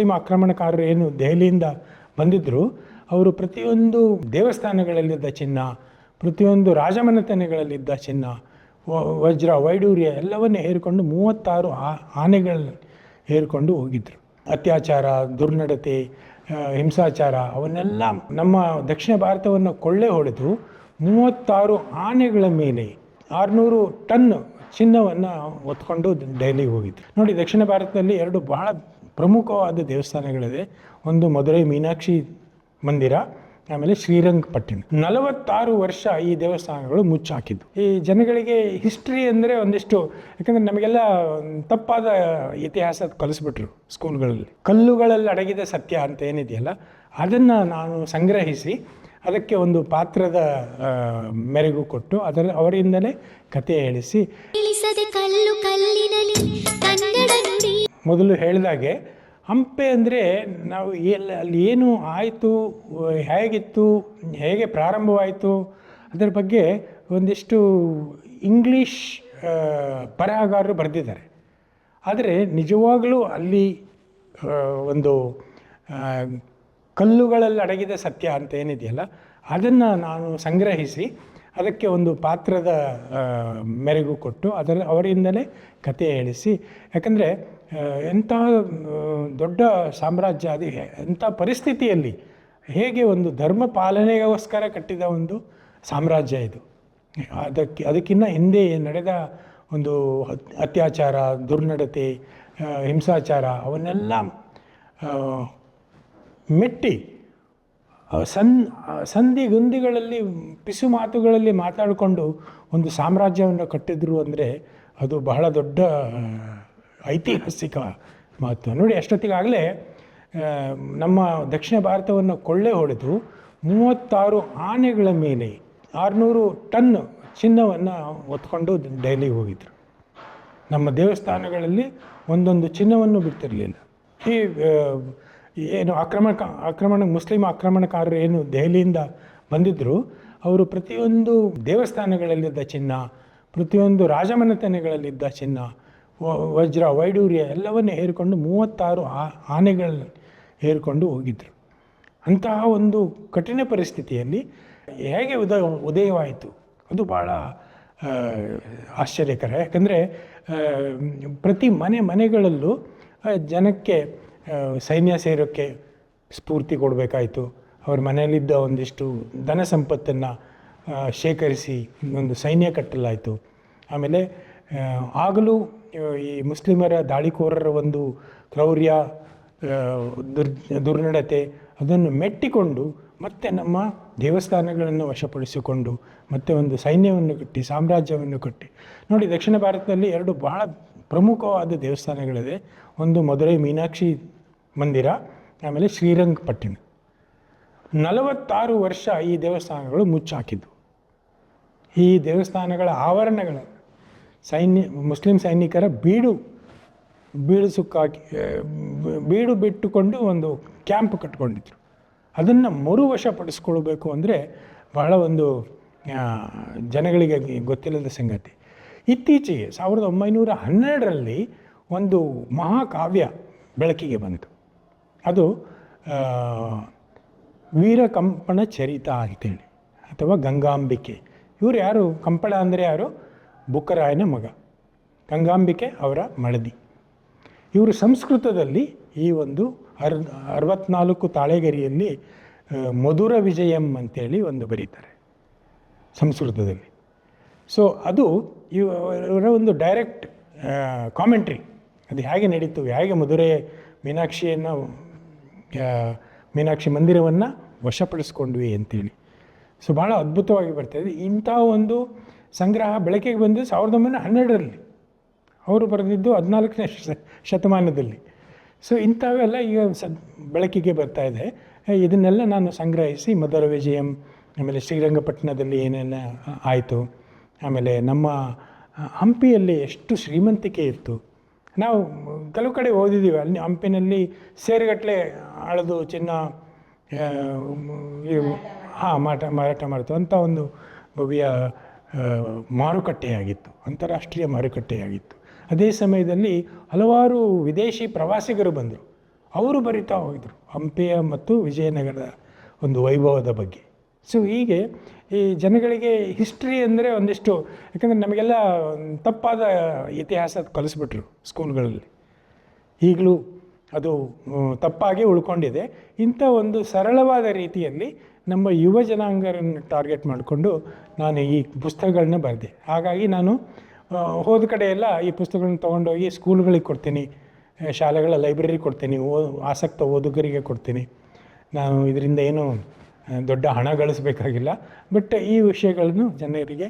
Muslim ಆಕ್ರಮಣಕಾರರು ಏನು ದೆಹಲಿಯಿಂದ ಬಂದಿದ್ದರು ಅವರು ಪ್ರತಿಯೊಂದು ದೇವಸ್ಥಾನಗಳಲ್ಲಿದ್ದ ಚಿನ್ನ, ಪ್ರತಿಯೊಂದು ರಾಜಮನೆತನಗಳಲ್ಲಿದ್ದ ಚಿನ್ನ ವಜ್ರ, ವೈಡೂರ್ಯ ಎಲ್ಲವನ್ನೇ ಹೇರಿಕೊಂಡು ಮೂವತ್ತಾರು ಆನೆಗಳನ್ನ ಹೇರಿಕೊಂಡು ಹೋಗಿದ್ದರು ಅತ್ಯಾಚಾರ, ದುರ್ನಡತೆ ಹಿಂಸಾಚಾರ ಅವನ್ನೆಲ್ಲ ನಮ್ಮ ದಕ್ಷಿಣ ಭಾರತವನ್ನು ಕೊಳ್ಳೆ ಹೊಡೆದು ಮೂವತ್ತಾರು ಆನೆಗಳ ಮೇಲೆ ಆರುನೂರು ಟನ್ ಚಿನ್ನವನ್ನು ಹೊತ್ಕೊಂಡು ದೆಹಲಿಗೆ ಹೋಗಿದ್ರು. ನೋಡಿ, ದಕ್ಷಿಣ ಭಾರತದಲ್ಲಿ ಎರಡು ಬಹಳ ಪ್ರಮುಖವಾದ ದೇವಸ್ಥಾನಗಳಿದೆ. ಒಂದು ಮಧುರೈ ಮೀನಾಕ್ಷಿ ಮಂದಿರ, ಆಮೇಲೆ ಶ್ರೀರಂಗಪಟ್ಟಣ. ನಲವತ್ತಾರು ವರ್ಷ ಈ ದೇವಸ್ಥಾನಗಳು ಮುಚ್ಚಾಕಿದ್ದು. ಈ ಜನಗಳಿಗೆ ಹಿಸ್ಟ್ರಿ ಅಂದರೆ ಒಂದಿಷ್ಟು, ಯಾಕಂದರೆ ನಮಗೆಲ್ಲ ತಪ್ಪಾದ ಇತಿಹಾಸ ಕಲಿಸ್ಬಿಟ್ರು ಸ್ಕೂಲ್ಗಳಲ್ಲಿ ಕಲ್ಲುಗಳಲ್ಲಿ ಅಡಗಿದ ಸತ್ಯ ಅಂತ ಏನಿದೆಯಲ್ಲ, ಅದನ್ನು ನಾನು ಸಂಗ್ರಹಿಸಿ, ಅದಕ್ಕೆ ಒಂದು ಪಾತ್ರದ ಮೆರೆಗು ಕೊಟ್ಟು ಅದರ, ಅವರಿಂದಲೇ ಕತೆ ಹೇಳಿಸಿ. ಕಲ್ಲು ಕಲ್ಲಿನಲ್ಲಿ ಮೊದಲು ಹೇಳಿದಾಗೆ ಹಂಪೆ ಅಂದರೆ ನಾವು ಎಲ್ಲ, ಅಲ್ಲಿ ಏನು ಆಯಿತು, ಹೇಗಿತ್ತು, ಹೇಗೆ ಪ್ರಾರಂಭವಾಯಿತು, ಅದರ ಬಗ್ಗೆ ಒಂದಿಷ್ಟು ಇಂಗ್ಲೀಷ್ ಬರಹಗಾರರು ಬರೆದಿದ್ದಾರೆ. ಆದರೆ ನಿಜವಾಗಲೂ ಅಲ್ಲಿ ಒಂದು ಕಲ್ಲುಗಳಲ್ಲಿ ಅಡಗಿದ ಸತ್ಯ ಅಂತ ಏನಿದೆಯಲ್ಲ, ಅದನ್ನು ನಾನು ಸಂಗ್ರಹಿಸಿ ಅದಕ್ಕೆ ಒಂದು ಪಾತ್ರದ ಮೆರೆಗೂ ಕೊಟ್ಟು ಅದರ, ಅವರಿಂದಲೇ ಕತೆ ಹೇಳಿಸಿ. ಯಾಕಂದರೆ ಎಂಥ ದೊಡ್ಡ ಸಾಮ್ರಾಜ್ಯ ಅದು ಎಂಥ ಪರಿಸ್ಥಿತಿಯಲ್ಲಿ ಹೇಗೆ ಒಂದು ಧರ್ಮ ಪಾಲನೆಗೋಸ್ಕರ ಕಟ್ಟಿದ ಒಂದು ಸಾಮ್ರಾಜ್ಯ ಇದು. ಅದಕ್ಕೆ ಅದಕ್ಕಿಂತ ಹಿಂದೆ ನಡೆದ ಒಂದು ಅತ್- ಅತ್ಯಾಚಾರ, ದುರ್ನಡತೆ ಹಿಂಸಾಚಾರ, ಅವನ್ನೆಲ್ಲ ಮೆಟ್ಟಿ ಸನ್ ಸಂದಿಗುಂದಿಗಳಲ್ಲಿ ಪಿಸು ಮಾತುಗಳಲ್ಲಿ ಮಾತಾಡಿಕೊಂಡು ಒಂದು ಸಾಮ್ರಾಜ್ಯವನ್ನು ಕಟ್ಟಿದ್ರು ಅಂದರೆ ಅದು ಬಹಳ ದೊಡ್ಡ ಐತಿಹಾಸಿಕ ಮಾತು. ನೋಡಿ, ಅಷ್ಟೊತ್ತಿಗಾಗಲೇ ನಮ್ಮ ದಕ್ಷಿಣ ಭಾರತವನ್ನು ಕೊಳ್ಳೆ ಹೊಡೆದು ಮೂವತ್ತಾರು ಆನೆಗಳ ಮೇಲೆ ಆರುನೂರು ಟನ್ ಚಿನ್ನವನ್ನು ಹೊತ್ಕೊಂಡು ಡೈಲಿಗೆ ಹೋಗಿದ್ರು. ನಮ್ಮ ದೇವಸ್ಥಾನಗಳಲ್ಲಿ ಒಂದೊಂದು ಚಿನ್ನವನ್ನು ಬಿಡ್ತಿರಲಿಲ್ಲ. ಈ ಏನು ಆಕ್ರಮಣ ಆಕ್ರಮಣ, ಮುಸ್ಲಿಂ ಆಕ್ರಮಣಕಾರರು ಏನು ದೆಹಲಿಯಿಂದ ಬಂದಿದ್ದರು ಅವರು ಪ್ರತಿಯೊಂದು ದೇವಸ್ಥಾನಗಳಲ್ಲಿದ್ದ ಚಿನ್ನ, ಪ್ರತಿಯೊಂದು ರಾಜಮನೆತನಗಳಲ್ಲಿದ್ದ ಚಿನ್ನ ವಜ್ರ, ವೈಡೂರ್ಯ ಎಲ್ಲವನ್ನೇ ಹೇರಿಕೊಂಡು ಮೂವತ್ತಾರು ಆ, ಆನೆಗಳನ್ನ ಹೇರಿಕೊಂಡು ಹೋಗಿದ್ದರು ಅಂತಹ ಒಂದು ಕಠಿಣ ಪರಿಸ್ಥಿತಿಯಲ್ಲಿ ಹೇಗೆ ಉದ, ಉದಯವಾಯಿತು? ಅದು ಭಾಳ ಆಶ್ಚರ್ಯಕರ. ಯಾಕಂದರೆ ಪ್ರತಿ ಮನೆ ಮನೆಗಳಲ್ಲೂ ಜನಕ್ಕೆ ಸೈನ್ಯ ಸೇರೋಕ್ಕೆ ಸ್ಫೂರ್ತಿ ಕೊಡಬೇಕಾಯಿತು. ಅವ್ರ ಮನೆಯಲ್ಲಿದ್ದ ಒಂದಿಷ್ಟು ಧನ ಸಂಪತ್ತನ್ನು ಶೇಖರಿಸಿ ಒಂದು ಸೈನ್ಯ ಕಟ್ಟಲಾಯಿತು. ಆಮೇಲೆ ಆಗಲೂ ಈ ಮುಸ್ಲಿಮರ ದಾಳಿಕೋರರ ಒಂದು ಕ್ರೌರ್ಯ ದುರ್, ದುರ್ನಡತೆ ಅದನ್ನು ಮೆಟ್ಟಿಕೊಂಡು ಮತ್ತೆ ನಮ್ಮ ದೇವಸ್ಥಾನಗಳನ್ನು ವಶಪಡಿಸಿಕೊಂಡು ಮತ್ತೆ ಒಂದು ಸೈನ್ಯವನ್ನು ಕಟ್ಟಿ, ಸಾಮ್ರಾಜ್ಯವನ್ನು ಕಟ್ಟಿ. ನೋಡಿ, ದಕ್ಷಿಣ ಭಾರತದಲ್ಲಿ ಎರಡು ಬಹಳ ಪ್ರಮುಖವಾದ ದೇವಸ್ಥಾನಗಳಿದೆ. ಒಂದು ಮಧುರೈ ಮೀನಾಕ್ಷಿ ಮಂದಿರ, ಆಮೇಲೆ ಶ್ರೀರಂಗಪಟ್ಟಣ. ನಲವತ್ತಾರು ವರ್ಷ ಈ ದೇವಸ್ಥಾನಗಳು ಮುಚ್ಚಾಕಿದ್ವು ಈ ದೇವಸ್ಥಾನಗಳ ಆವರಣಗಳನ್ನು ಸೈನ್ಯ, ಮುಸ್ಲಿಂ ಸೈನಿಕರ ಬೀಡು ಬೀಡು ಸುಕ್ಕಾಕಿ ಬೀಡು ಬಿಟ್ಟುಕೊಂಡು ಒಂದು ಕ್ಯಾಂಪ್ ಕಟ್ಕೊಂಡಿದ್ರು. ಅದನ್ನು ಮರುವಶಪಡಿಸ್ಕೊಳ್ಬೇಕು ಅಂದರೆ ಬಹಳ ಒಂದು ಜನಗಳಿಗೆ ಗೊತ್ತಿಲ್ಲದ ಸಂಗತಿ. ಇತ್ತೀಚೆಗೆ ಸಾವಿರದ ಒಂಬೈನೂರ ಹನ್ನೆರಡರಲ್ಲಿ ಒಂದು ಮಹಾಕಾವ್ಯ ಬೆಳಕಿಗೆ ಬಂತು. ಅದು ವೀರಕಂಪಣ ಚರಿತ ಅಂತೇಳಿ, ಅಥವಾ ಗಂಗಾಂಬಿಕೆ. ಇವರು ಯಾರು? ಕಂಪಳ ಅಂದರೆ ಯಾರು? ಬುಕ್ಕರಾಯನ ಮಗ. ಗಂಗಾಂಬಿಕೆ ಅವರ ಮಳದಿ ಇವರು ಸಂಸ್ಕೃತದಲ್ಲಿ ಈ ಒಂದು ಅರ್, ಅರವತ್ನಾಲ್ಕು ತಾಳೆಗರಿಯಲ್ಲಿ ಮಧುರ ವಿಜಯಂ ಅಂತೇಳಿ ಒಂದು ಬರೀತಾರೆ, ಸಂಸ್ಕೃತದಲ್ಲಿ. ಸೊ ಅದು ಇವ- ಇವರ ಒಂದು ಡೈರೆಕ್ಟ್ ಕಾಮೆಂಟ್ರಿ ಅದು ಹೇಗೆ ನಡೀತು, ಹೇಗೆ ಮಧುರೆ ಮೀನಾಕ್ಷಿಯನ್ನು ಮೀನಾಕ್ಷಿ ಮಂದಿರವನ್ನು ವಶಪಡಿಸ್ಕೊಂಡ್ವಿ ಅಂತೇಳಿ. ಸೊ ಭಾಳ ಅದ್ಭುತವಾಗಿ ಬರ್ತಾಯಿದೆ ಇಂಥ ಒಂದು ಸಂಗ್ರಹ ಬೆಳಕಿಗೆ ಬಂದು ಸಾವಿರದ ಒಂಬೈನೂರ ಹನ್ನೆರಡರಲ್ಲಿ. ಅವರು ಬರೆದಿದ್ದು ಹದಿನಾಲ್ಕನೇ ಶತಮಾನದಲ್ಲಿ. ಸೊ ಇಂಥವೆಲ್ಲ ಈಗ ಸ, ಬೆಳಕಿಗೆ ಬರ್ತಾ ಇದೆ. ಇದನ್ನೆಲ್ಲ ನಾನು ಸಂಗ್ರಹಿಸಿ ಮಧುರ ವಿಜಯಂ, ಆಮೇಲೆ ಶ್ರೀರಂಗಪಟ್ಟಣದಲ್ಲಿ ಏನೇನು ಆಯಿತು. ಆಮೇಲೆ ನಮ್ಮ ಹಂಪಿಯಲ್ಲಿ ಎಷ್ಟು ಶ್ರೀಮಂತಿಕೆ ಇತ್ತು. ನಾವು ಕೆಲವು ಕಡೆ ಓದಿದ್ದೀವಿ ಅಲ್ಲಿ ಹಂಪಿನಲ್ಲಿ ಸೇರುಗಟ್ಟಲೆ ಅಳೆದು ಚಿನ್ನ ಹಾಂ ಮಾಟ ಮಾರಾಟ ಮಾಡ್ತು ಅಂಥ ಒಂದು ಭವ್ಯ ಮಾರುಕಟ್ಟೆಯಾಗಿತ್ತು, ಅಂತಾರಾಷ್ಟ್ರೀಯ ಮಾರುಕಟ್ಟೆಯಾಗಿತ್ತು. ಅದೇ ಸಮಯದಲ್ಲಿ ಹಲವಾರು ವಿದೇಶಿ ಪ್ರವಾಸಿಗರು ಬಂದರು. ಅವರು ಬರಿತಾ ಹೋಗಿದ್ರು, ಹಂಪಿಯ ಮತ್ತು ವಿಜಯನಗರದ ಒಂದು ವೈಭವದ ಬಗ್ಗೆ. ಸೊ ಹೀಗೆ ಈ ಜನಗಳಿಗೆ ಹಿಸ್ಟ್ರಿ ಅಂದರೆ ಒಂದಿಷ್ಟು, ಯಾಕಂದರೆ ನಮಗೆಲ್ಲ ತಪ್ಪಾದ ಇತಿಹಾಸ ಕಲಿಸ್ಬಿಟ್ರು ಸ್ಕೂಲ್ಗಳಲ್ಲಿ ಈಗಲೂ ಅದು ತಪ್ಪಾಗಿ ಉಳ್ಕೊಂಡಿದೆ. ಇಂಥ ಒಂದು ಸರಳವಾದ ರೀತಿಯಲ್ಲಿ ನಮ್ಮ ಯುವ ಜನಾಂಗರನ್ನು ಟಾರ್ಗೆಟ್ ಮಾಡಿಕೊಂಡು ನಾನು ಈ ಪುಸ್ತಕಗಳನ್ನ ಬರೆದೆ. ಹಾಗಾಗಿ ನಾನು ಹೋದ ಕಡೆ ಎಲ್ಲ ಈ ಪುಸ್ತಕಗಳನ್ನ ತೊಗೊಂಡೋಗಿ ಸ್ಕೂಲ್ಗಳಿಗೆ ಕೊಡ್ತೀನಿ ಶಾಲೆಗಳ ಲೈಬ್ರರಿ ಕೊಡ್ತೀನಿ, ಓ, ಆಸಕ್ತ ಓದುಗರಿಗೆ ಕೊಡ್ತೀನಿ. ನಾನು ಇದರಿಂದ ಏನು ದೊಡ್ಡ ಹಣ ಗಳಿಸಬೇಕಾಗಿಲ್ಲ. ಬಟ್ ಈ ವಿಷಯಗಳನ್ನು ಜನರಿಗೆ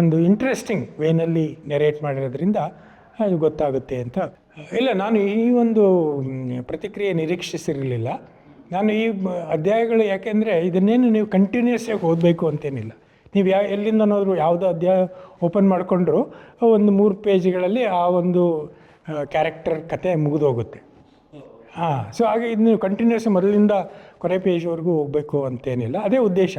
ಒಂದು ಇಂಟ್ರೆಸ್ಟಿಂಗ್ ವೇನಲ್ಲಿ ನೆರೇಟ್ ಮಾಡಿರೋದ್ರಿಂದ ಅದು ಗೊತ್ತಾಗುತ್ತೆ ಅಂತ. ಇಲ್ಲ, ನಾನು ಈ ಒಂದು ಪ್ರತಿಕ್ರಿಯೆ ನಿರೀಕ್ಷಿಸಿರಲಿಲ್ಲ. ನಾನು ಈ ಅಧ್ಯಾಯಗಳು ಯಾಕೆಂದರೆ ಇದನ್ನೇನು ನೀವು ಕಂಟಿನ್ಯೂಸ್ ಆಗಿ ಓದಬೇಕು ಅಂತೇನಿಲ್ಲ. ನೀವು ಯಾ, ಎಲ್ಲಿಂದನಾದರೂ ಯಾವುದೋ ಅಧ್ಯಾಯ ಓಪನ್ ಮಾಡಿಕೊಂಡ್ರು, ಒಂದು ಮೂರು ಪೇಜ್ಗಳಲ್ಲಿ ಆ ಒಂದು ಕ್ಯಾರೆಕ್ಟರ್ ಕತೆ ಮುಗಿದೋಗುತ್ತೆ. ಹಾಂ ಸೊ ಹಾಗೆ ಇದನ್ನು ಕಂಟಿನ್ಯೂಸ್ ಮೊದಲಿಂದ ಕೊನೆ ಪೇಜ್ವರೆಗೂ ಹೋಗಬೇಕು ಅಂತೇನಿಲ್ಲ. ಅದೇ ಉದ್ದೇಶ.